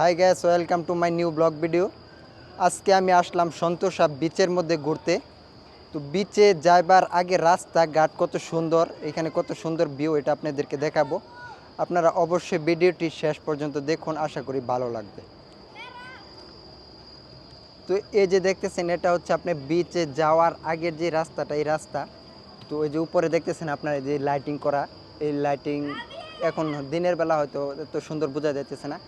Hi guys welcome to my new blog video আজকে আমি আসলাম সন্তোষা বিচের মধ্যে ঘুরতে। তো বিচে যাইবার আগে রাস্তা ঘাট কত সুন্দর, এখানে কত সুন্দর ভিউ এটা আপনাদেরকে দেখাবো। আপনারা অবশ্যই ভিডিওটি শেষ পর্যন্ত দেখুন, আশা করি ভালো লাগবে। তো এই যে দেখতেছেন, এটা হচ্ছে আপনি বিচে যাওয়ার আগের যে রাস্তাটা, এই রাস্তা। তো ওই যে উপরে দেখতেছেন আপনার যে লাইটিং করা, এই লাইটিং এখন দিনের বেলা হয়তো এত সুন্দর বোঝা যাইতেছে না।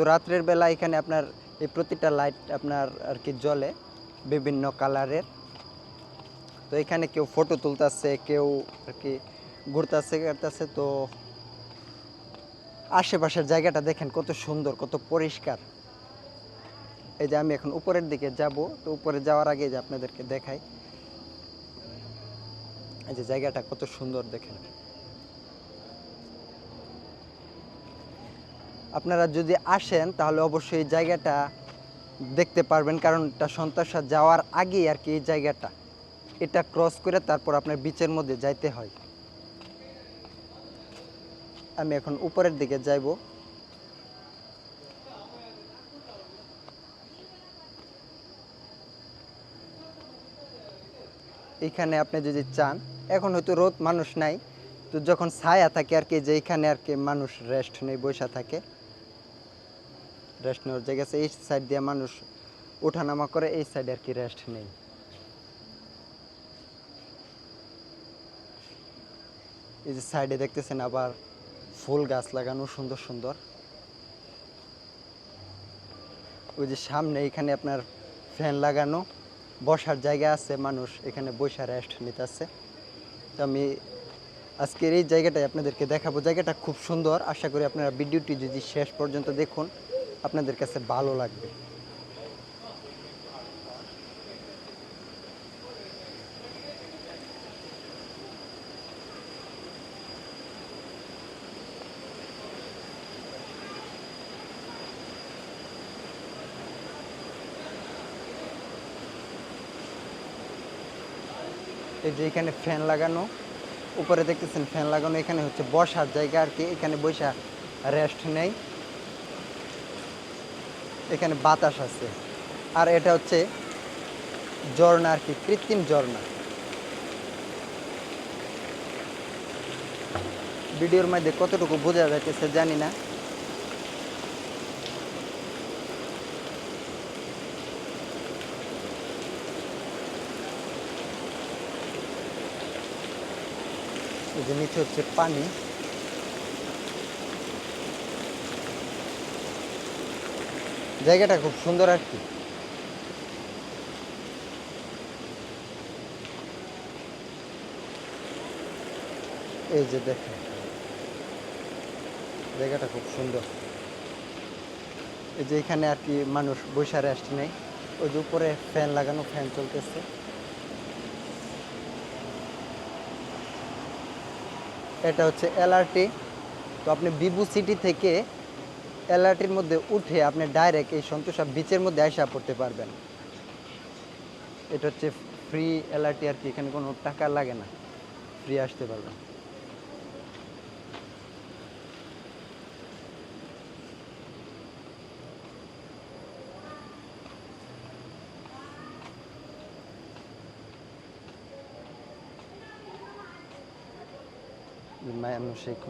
তো রাত্রের বেলা এখানে আপনার এই প্রতিটা লাইট আপনার আর কি জ্বলে বিভিন্ন কালারের তো এখানে কেউ ফটো তুলতেছে, কেউ আর কি ঘুরতেছে করতেছে তো আশেপাশের জায়গাটা দেখেন কত সুন্দর, কত পরিষ্কার। এই যে আমি এখন উপরের দিকে যাব, তো উপরে যাওয়ার আগে যে আপনাদেরকে দেখাই। এই যে জায়গাটা কত সুন্দর দেখেন। আপনারা যদি আসেন, তাহলে অবশ্যই জায়গাটা দেখতে পারবেন কারণ এটা সন্তোষা যাওয়ার আগেই আর কি এই জায়গাটা। এটা ক্রস করে তারপর আপনার বিচের মধ্যে যাইতে হয়। আমি এখন উপরের দিকে যাইব। এখানে আপনি যদি চান, এখন হয়তো রোদ মানুষ নাই, তো যখন ছায়া থাকে আর কি, যে এখানে আর কি মানুষ রেস্ট নেই, বসে থাকে রেস্ট নেওয়ার জায়গা আছে, এই সাইড দিয়ে মানুষ ওঠানামা করে, এই সাইডে আর কি রেস্ট নেই। এই যে সাইডে দেখতেছেন আবার ফুল গাছ লাগানো, সুন্দর সুন্দর। ওই যে সামনে এখানে আপনার ফ্যান লাগানো, বসার জায়গা আছে, মানুষ এখানে বসে রেস্ট নিতেছে। তো আমি আজকের এই জায়গাটাই আপনাদেরকে দেখাবো। জায়গাটা খুব সুন্দর। আশা করি আপনারা ভিডিওটি যদি শেষ পর্যন্ত দেখুন আপনাদের কাছে ভালো লাগবে। এই যে এখানে ফ্যান লাগানো, উপরে দেখতেছেন ফ্যান লাগানো, এখানে হচ্ছে বসার জায়গা আর কি, এখানে বসা রেস্ট নেই। এখানে বাতাস আছে। আর এটা হচ্ছে ঝর্ণা আর কি, কৃত্রিম ঝর্ণা। ভিডিওর মধ্যে কতটুকু বোঝা যাইতেছে জানি না। যে নিচে হচ্ছে পানি। জায়গাটা খুব সুন্দর আর কি। এই যে দেখেন, জায়গাটা খুব সুন্দর। এই যে এখানে আর কি মানুষ বসে রেস্ট নেই। ওই যে উপরে ফ্যান লাগানো, ফ্যান চলতেছে। এটা হচ্ছে এলআরটি তো আপনি বিবু সিটি থেকে এলআরটির মধ্যে উঠে আপনি ডাইরেক্ট এই সন্তোষা বিচের মধ্যে আসা পড়তে পারবেন। এটা হচ্ছে ফ্রি এলআরটি আর কি, এখানে কোনো টাকা লাগে না। ফ্রি আসতে পারবেন।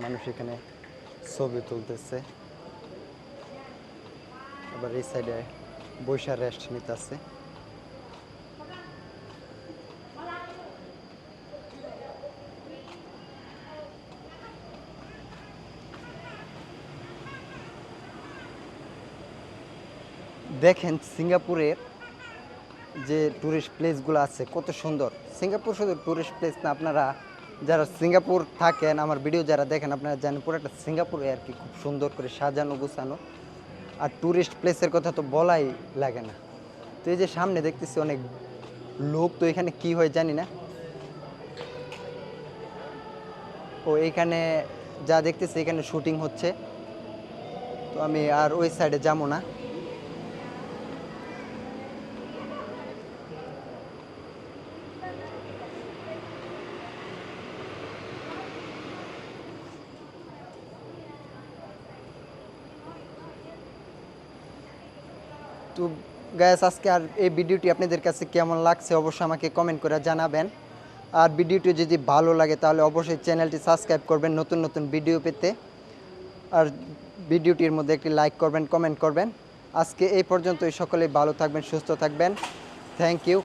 মানুষ এখানে ছবি তুলতেছে। আবার এই সাইডে বৈশা রেস্ট নিতেছে। দেখেন সিঙ্গাপুরের যে ট্যুরিস্ট প্লেসগুলো আছে, কত সুন্দর। সিঙ্গাপুর শুধু ট্যুরিস্ট প্লেস না, আপনারা যারা সিঙ্গাপুর থাকেন, আমার ভিডিও যারা দেখেন, আপনারা জানেন পুরো একটা সিঙ্গাপুরে আর কি খুব সুন্দর করে সাজানো, গুছানো। আর ট্যুরিস্ট প্লেসের কথা তো বলাই লাগে না। তো এই যে সামনে দেখতেছি অনেক লোক, তো এখানে কি হয় জানি না। ও এখানে যা দেখতেছি এখানে শুটিং হচ্ছে। তো আমি আর ওই সাইডে যাব না। তো গ্যাস আজকে আর এই ভিডিওটি আপনাদের কাছে কেমন লাগছে অবশ্যই আমাকে কমেন্ট করে জানাবেন। আর ভিডিওটি যদি ভালো লাগে, তাহলে অবশ্যই চ্যানেলটি সাবস্ক্রাইব করবেন নতুন নতুন ভিডিও পেতে। আর ভিডিওটির মধ্যে একটি লাইক করবেন কমেন্ট করবেন। আজকে এই পর্যন্তই, সকলেই ভালো থাকবেন, সুস্থ থাকবেন। Thank you